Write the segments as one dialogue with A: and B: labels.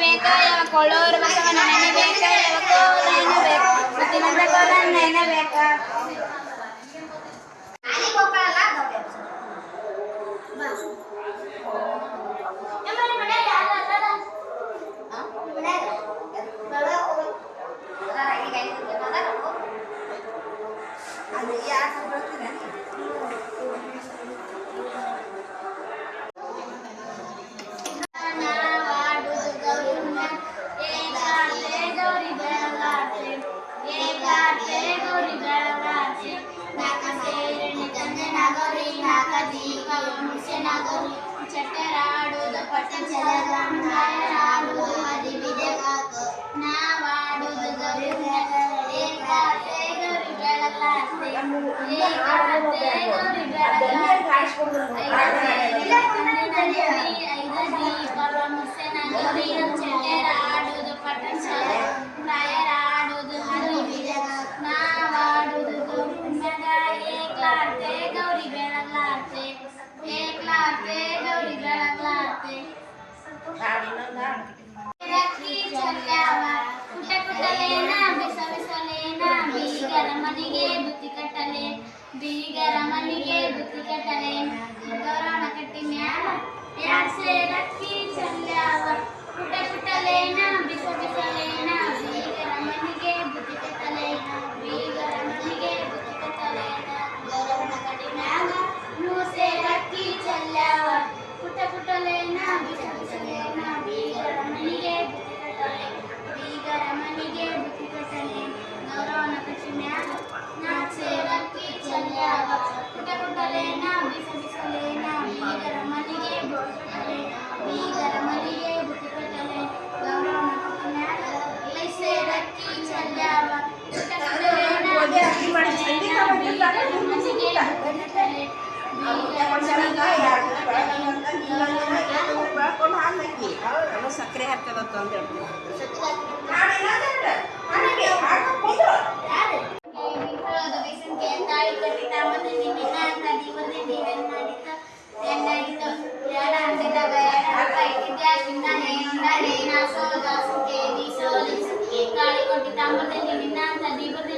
A: ಬೇಕಾ ಯಾವ ಕೊಳ್ಳೋರು ಬಸವ ನನಗೆ ಬೇಕಾ ಯಾವ ಕೋಲನ ಬೇಕು ಮತ್ತಿನೊಂದ ಕೋಲ ನೆನೆ ಬೇಕಾ ದೀಪವಂ ಕುಶನಗರು ಚಟರಾಡುವುದು ಪಟ ಜಲಗಂ ಕಾಯರಾಡುವುದು ಅದಿ ಬಿಜಗಾಕು ನಾವಾಡುವುದು ಗರುಡೇ ಕಾತೆ ಗರುಗಳ ಕಾತೆ ಕಾತೆ ಗರುಗಳ ಕಾತೆ ಬೀಗರಮನಿಗೆ ಬುತ್ತಿ ಕಟ್ಟಲೆ ಬೀಗರಮನಿಗೆ ಬುತ್ತಿ ಕಟ್ಟಲೆ ಗೌರವನ ಕಟ್ಟಿ ಮ್ಯಾಲ ಯಾರ ಸೇರ
B: ಸಕ್ಕರೆ ಹಾಕ್ಬೇಕು ಅಂತ
A: ಹೇಳ್ತೀವಿ ಕಾಳಿ ಕೊಟ್ಟಿದ್ದ ಅಮೃತ ನಿನ್ನ ಅಂತ ದೀಪದಲ್ಲಿ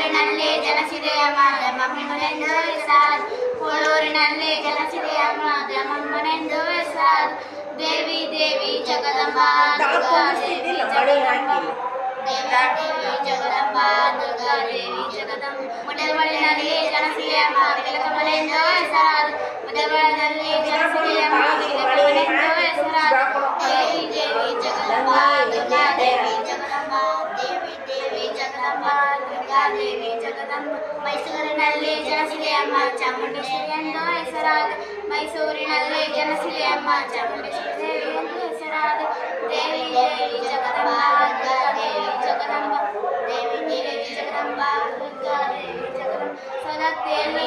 A: ಕೊಲ್ಲೂರಿನಲ್ಲಿ ಜಲಸಿದೆಯ ಮಮ್ಮನೆಂದು ಸಾರ್ ಕೊಲ್ಲೂರಿನಲ್ಲಿ ಜಲಸಿದೆಯ ಮಮ್ಮನೆಂದು ಸಾರ್ ದೇವಿ ದೇವಿ ಜಗದಂಬ ದುರ್ಗಾ ದೇವಿ ಜಗದಂಬ ದೇವಾ ದೇವಿ ಜಗದಂಬ ದುರ್ಗಾ ದೇವಿ ಜಗದಂಬ ಮೊಟಲ್ ಮಡಿನಲ್ಲಿ ಜನಸಿಯ ಕಮಲೆ ನಮ್ಮ ಮೈಸೂರಿನಲ್ಲಿ ಜನಸಿಲೆ ಅಮ್ಮ ಚಾಮುಂಡೇಶ್ವರಿ ಎಂದು ಹೆಸರಾದ ಮೈಸೂರಿನಲ್ಲಿ ಜನಸಿಲೆ ಅಮ್ಮ ಚಾಮುಂಡೇಶ್ವರಿ ದೇವಿ ಎಂದು ಹೆಸರಾದ ದೇವಿ ದೇವಿ ಜಗದಂಬ ದೇವಿ ಜಗದಂಬ ದೇವಿ ದೇವಿ ಜಗದಂಬ ದುರ್ಗಾ ದೇವಿ ಜಗದಂಬ ಸದತ್ತೆಯಲ್ಲಿ